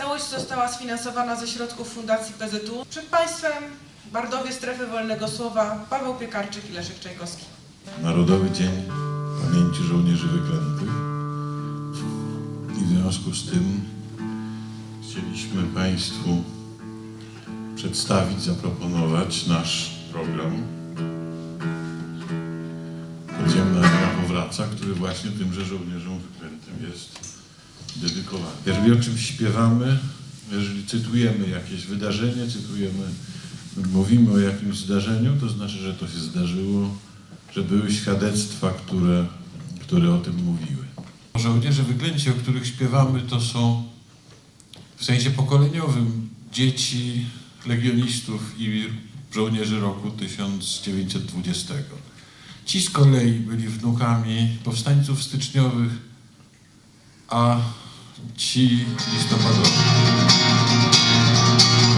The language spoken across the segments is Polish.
Całość została sfinansowana ze środków Fundacji PZU. Przed Państwem Bardowie Strefy Wolnego Słowa Paweł Piekarczyk i Leszek Czajkowski. Narodowy Dzień Pamięci Żołnierzy Wyklętych. I w związku z tym chcieliśmy Państwu przedstawić, zaproponować nasz program Podziemna Armia Powraca, który właśnie tymże żołnierzom wyklętym jest dedykowany. Jeżeli o czymś śpiewamy, jeżeli cytujemy jakieś wydarzenie, cytujemy, mówimy o jakimś zdarzeniu, to znaczy, że to się zdarzyło, że były świadectwa, które, które o tym mówiły. Żołnierze wyklęci, o których śpiewamy, to są w sensie pokoleniowym dzieci legionistów i żołnierzy roku 1920. Ci z kolei byli wnukami powstańców styczniowych, a ci listopadowi.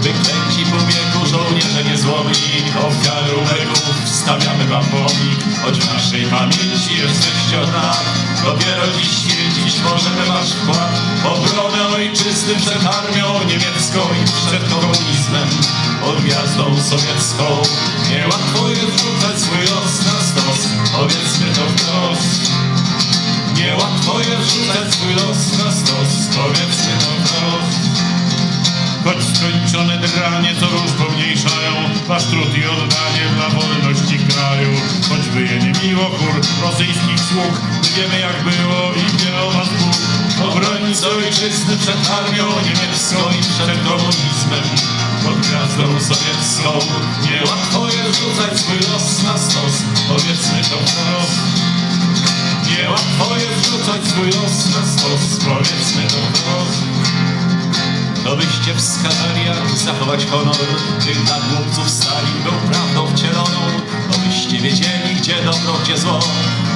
Wyklęci po wieku żołnierze niezłomni Ofiary ulegów stawiamy wam pomnik Choć w naszej pamięci jesteście od lat. Dopiero dziś święcić możemy wasz wkład. Obronę ojczyzny przed armią niemiecką I przed komunizmem Pod gwiazdą sowiecką. Niełatwo jest rzucać swój los na stos. Powiedzmy to wprost Niełatwo jest rzucać swój los na stos Powiedzmy to wprost Choć skończone dranie co róż pomniejszają Wasz trud i oddanie dla wolności kraju. Choćby je nie miło kur rosyjskich sług My wiemy jak było i wie o was Bóg. Obrońcy ojczyzny przed armią niemiecką I przed komunizmem. Pod gwiazdą sowiecką Niełatwo jest rzucać swój los na stos Powiedzmy to wprost Niełatwo jest rzucać swój los na stos Powiedzmy to to byście wskazali, jak zachować honor, gdy na głupców Stalin był prawdą wcieloną. To byście wiedzieli, gdzie dobro, gdzie zło,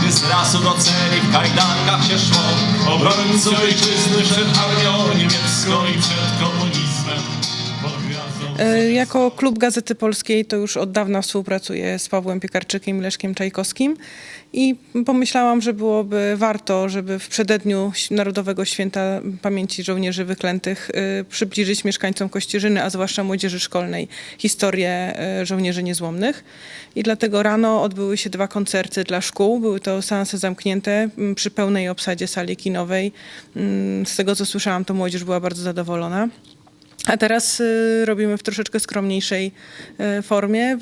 gdy z lasu do celi w kajdankach się szło. Obrońcy ojczyzny przed armią niemiecką i przed komunizmem. E, Jako klub Gazety Polskiej to już od dawna współpracuję z Pawłem Piekarczykiem i Leszkiem Czajkowskim i pomyślałam, że byłoby warto, żeby w przededniu Narodowego Święta Pamięci Żołnierzy Wyklętych e, przybliżyć mieszkańcom Kościerzyny, a zwłaszcza młodzieży szkolnej, historię e, żołnierzy niezłomnych. I dlatego rano odbyły się dwa koncerty dla szkół. Były to seanse zamknięte przy pełnej obsadzie sali kinowej. Z tego co słyszałam, to młodzież była bardzo zadowolona. A teraz y, robimy w troszeczkę skromniejszej y, formie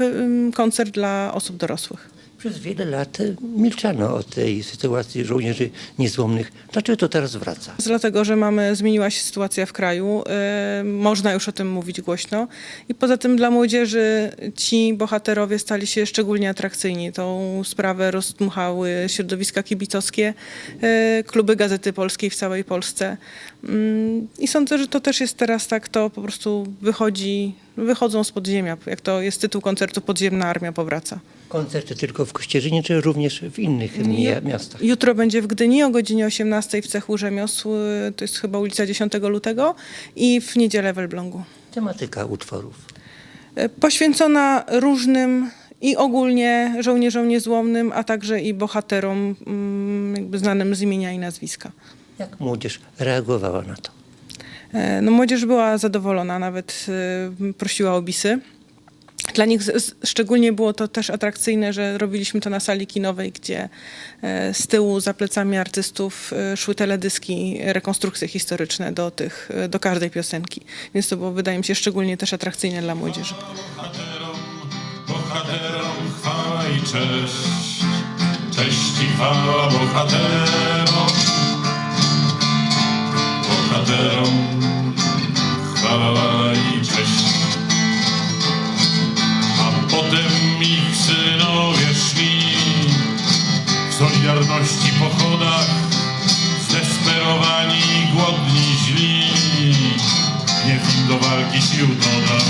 koncert dla osób dorosłych. Przez wiele lat milczano o tej sytuacji żołnierzy niezłomnych. Dlaczego to teraz wraca? Dlatego, że mamy, zmieniła się sytuacja w kraju, y, można już o tym mówić głośno. I poza tym dla młodzieży ci bohaterowie stali się szczególnie atrakcyjni. Tą sprawę rozdmuchały środowiska kibicowskie, y, kluby Gazety Polskiej w całej Polsce. Mm, I sądzę, że to też jest teraz tak, to po prostu wychodzi, wychodzą z podziemia. Jak to jest tytuł koncertu Podziemna Armia Powraca. Koncerty tylko w Kościerzynie, czy również w innych mia- miastach? Jutro będzie w Gdyni o godzinie 18 w cechu rzemiosł, to jest chyba ulica 10 lutego i w niedzielę w Elblągu. Tematyka utworów. Y, Poświęcona różnym i ogólnie żołnierzom niezłomnym, a także i bohaterom mm, jakby znanym z imienia i nazwiska. Jak młodzież reagowała na to? E, No, młodzież była zadowolona, nawet y, prosiła o bisy. Dla nich szczególnie było to też atrakcyjne, że robiliśmy to na sali kinowej, gdzie e, z tyłu za plecami artystów e, szły teledyski, rekonstrukcje historyczne do, tych, e, do każdej piosenki. Więc to było, wydaje mi się, szczególnie też atrakcyjne dla młodzieży. bohaterom, chwała i cześć. Cześć chwała bohaterom, bohaterom chwała i cześć. Solidarności pochodach, zdesperowani, głodni, źli. Niech im do walki sił dodał.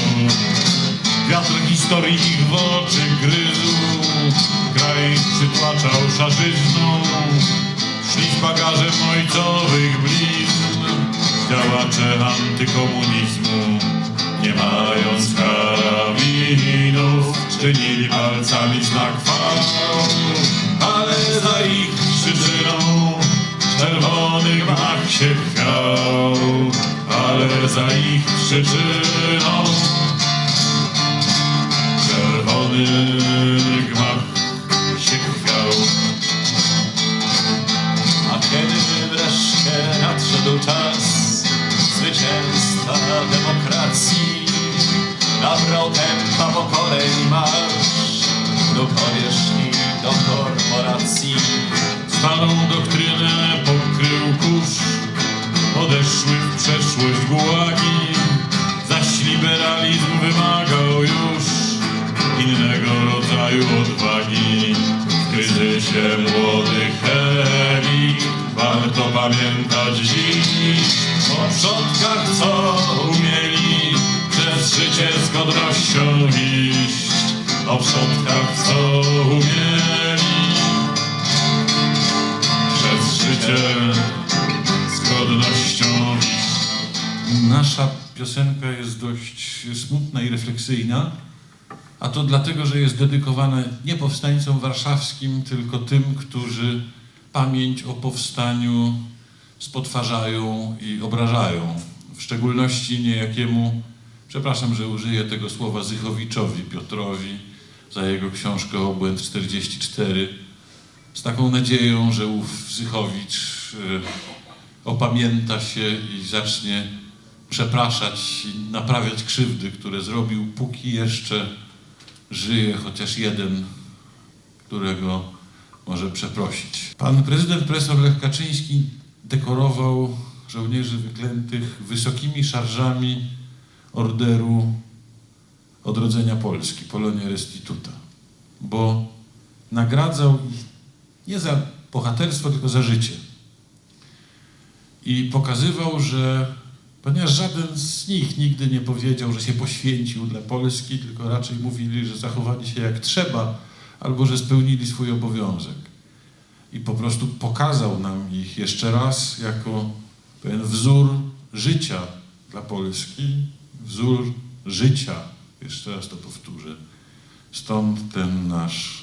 Wiatr historii ich w oczy gryzł, kraj przytłaczał szarzyzną. Szli z bagażem ojcowych blizn, działacze antykomunizmu. Nie mając karabinów, czynili palcami znak ich przyczyną czerwony gmach się chwiał, ale za ich przyczyną czerwony gmach się chwiał. A kiedy wreszcie nadszedł czas zwycięstwa demokracji, nabrał tempa pokoleń pamiętać dziś o przodkach, co umieli przez życie z godnością iść. O przodkach, co umieli przez życie z godnością iść. Nasza piosenka jest dość smutna i refleksyjna, a to dlatego, że jest dedykowana nie powstańcom warszawskim, tylko tym, którzy pamięć o powstaniu spotwarzają i obrażają. W szczególności niejakiemu, przepraszam, że użyję tego słowa, Zychowiczowi Piotrowi za jego książkę Obłęd 44, z taką nadzieją, że ów Zychowicz y, opamięta się i zacznie przepraszać i naprawiać krzywdy, które zrobił, póki jeszcze żyje chociaż jeden, którego może przeprosić. Pan prezydent profesor Lech Kaczyński dekorował żołnierzy wyklętych wysokimi szarżami orderu odrodzenia Polski, Polonia Restituta, bo nagradzał ich nie za bohaterstwo, tylko za życie. I pokazywał, że ponieważ żaden z nich nigdy nie powiedział, że się poświęcił dla Polski, tylko raczej mówili, że zachowali się jak trzeba, albo że spełnili swój obowiązek. I po prostu pokazał nam ich jeszcze raz jako pewien wzór życia dla Polski, wzór życia. Jeszcze raz to powtórzę. Stąd ten nasz,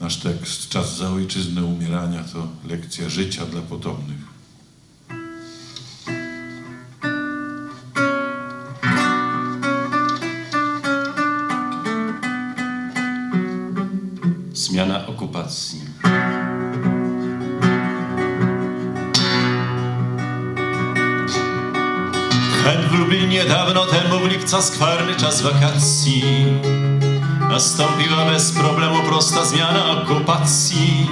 nasz tekst, Czas za ojczyznę umierania, to lekcja życia dla potomnych. Zmiana okupacji. Hen w Lublinie dawno temu w lipca skwarny czas wakacji Nastąpiła bez problemu prosta zmiana okupacji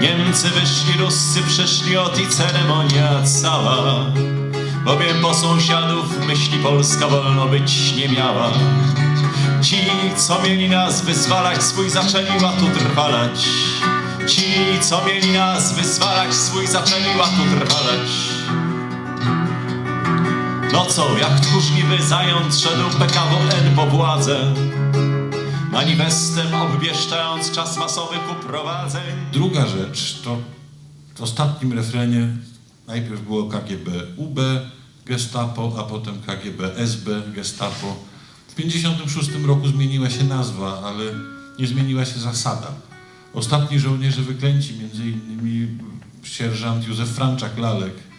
Niemcy wyszli, Ruscy przeszli od i ceremonia cała Bowiem po sąsiadów myśli Polska wolno być nie miała Ci, co mieli nas wyzwalać, swój zaczęli łatu trwalać. Ci, co mieli nas wyzwalać, swój zaczęli łatu trwalać. No co, jak tchórzliwy zając szedł PKWN po władzę, manifestem obwieszczając czas masowych uprowadzeń. Druga rzecz to w ostatnim refrenie najpierw było KGB UB, Gestapo, a potem KGB SB, Gestapo. W 1956 roku zmieniła się nazwa, ale nie zmieniła się zasada. Ostatni żołnierze wyklęci, między innymi sierżant Józef Franczak-Lalek,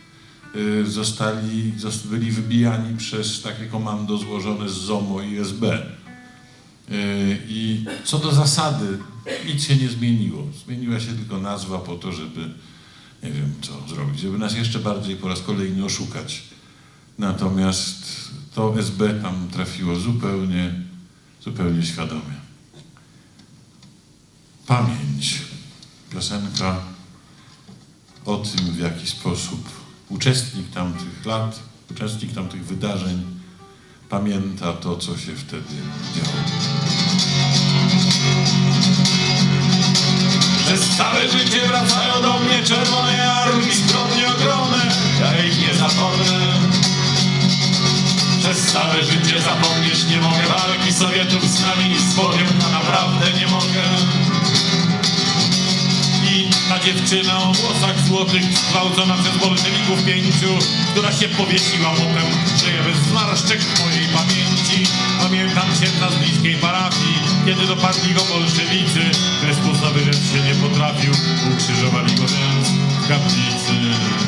zostali, zos- byli wybijani przez takie komando złożone z ZOMO i SB. Y, I co do zasady, nic się nie zmieniło. Zmieniła się tylko nazwa po to, żeby nie wiem co zrobić, żeby nas jeszcze bardziej po raz kolejny oszukać. Natomiast to SB tam trafiło zupełnie, zupełnie świadomie. Pamięć. Piosenka o tym, w jaki sposób uczestnik tamtych lat, uczestnik tamtych wydarzeń pamięta to, co się wtedy działo. Przez całe życie wracają do mnie czerwone armii zbrodnie ogromne, ja ich nie zapomnę. Przez całe życie zapomnieć nie mogę walki Sowietów z nami i z Bogiem, dziewczyna o włosach złotych, zgwałcona przez bolszewików pięciu, która się powiesiła potem, żyje bez zmarszczek w mojej pamięci. Pamiętam księdza z bliskiej parafii, kiedy dopadli go bolszewicy, Chrystus rzecz się nie potrafił, ukrzyżowali go więc w kaplicy.